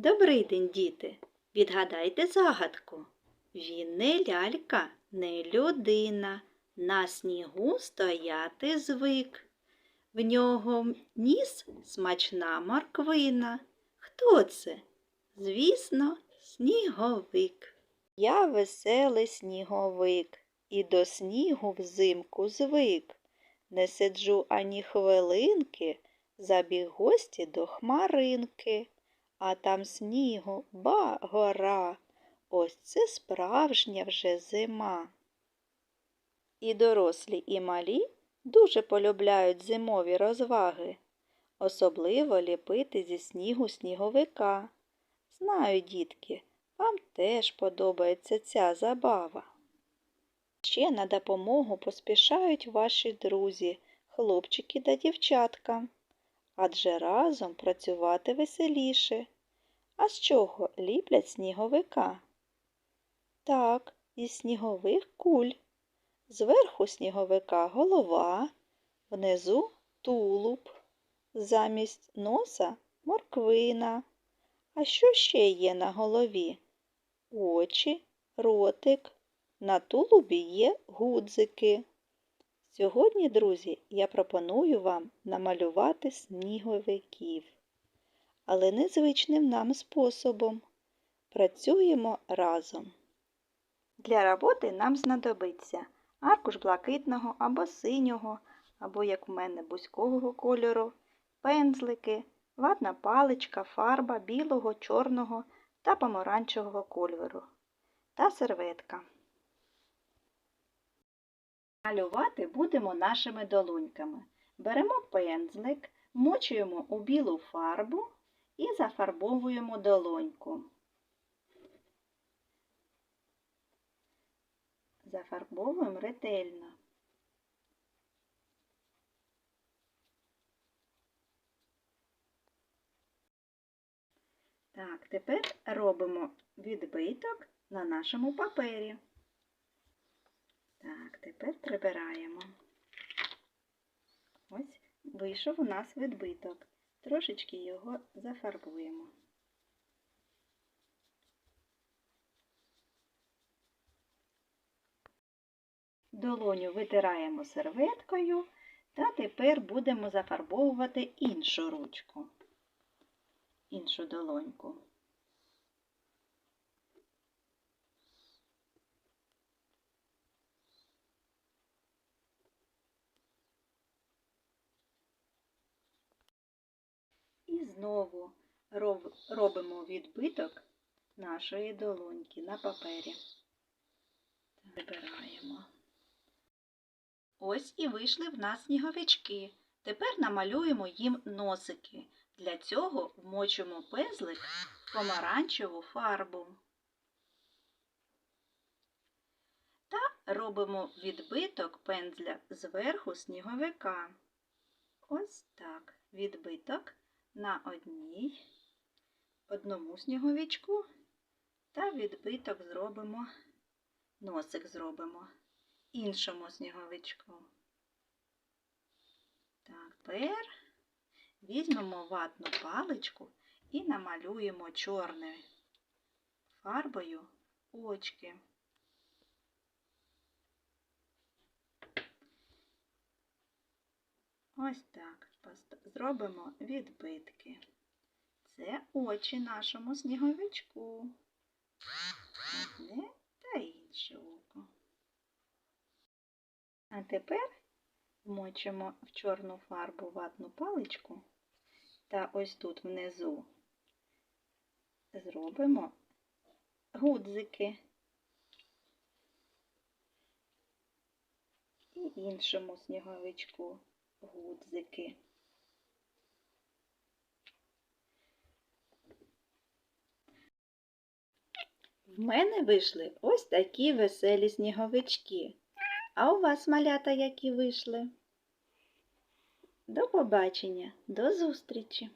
Добрий день, діти. Відгадайте загадку. Він не лялька, не людина, на снігу стояти звик. В нього ніс смачна морквина. Хто це? Звісно, сніговик. Я веселий сніговик, і до снігу взимку звик. Не сиджу ані хвилинки, забіг гості до хмаринки. А там снігу ба гора. Ось це справжня вже зима. І дорослі, і малі дуже полюбляють зимові розваги, особливо ліпити зі снігу сніговика. Знаю, дітки, вам теж подобається ця забава. Ще на допомогу поспішають ваші друзі, хлопчики та дівчатка адже разом працювати веселіше. А з чого ліплять сніговика? Так, із снігових куль. Зверху сніговика голова, внизу тулуб, замість носа морквина. А що ще є на голові? Очі, ротик, на тулубі є гудзики. Сьогодні, друзі, я пропоную вам намалювати сніговиків, але незвичним нам способом. Працюємо разом. Для роботи нам знадобиться аркуш блакитного або синього, або, як в мене, бузького кольору, пензлики, ватна паличка, фарба білого, чорного та помаранчевого кольору та серветка. Малювати будемо нашими долоньками. Беремо пензлик, мочуємо у білу фарбу і зафарбовуємо долоньку. Зафарбовуємо ретельно. Так, тепер робимо відбиток на нашому папері. Тепер прибираємо. Ось вийшов у нас відбиток. Трошечки його зафарбуємо. Долоню витираємо серветкою та тепер будемо зафарбовувати іншу ручку, іншу долоньку. І знову роб- робимо відбиток нашої долоньки на папері. Вибираємо. Ось і вийшли в нас сніговички. Тепер намалюємо їм носики. Для цього вмочимо пензлик в помаранчеву фарбу. Та робимо відбиток пензля зверху сніговика. Ось так. Відбиток на одній, одному сніговичку та відбиток зробимо, носик зробимо іншому сніговичку. Так, тепер візьмемо ватну паличку і намалюємо чорною фарбою очки. Ось так зробимо відбитки. Це очі нашому сніговичку. Одне та інше око. А тепер вмочимо в чорну фарбу ватну паличку та ось тут внизу зробимо гудзики. І іншому сніговичку гудзики. В мене вийшли ось такі веселі сніговички. А у вас малята які вийшли? До побачення, до зустрічі!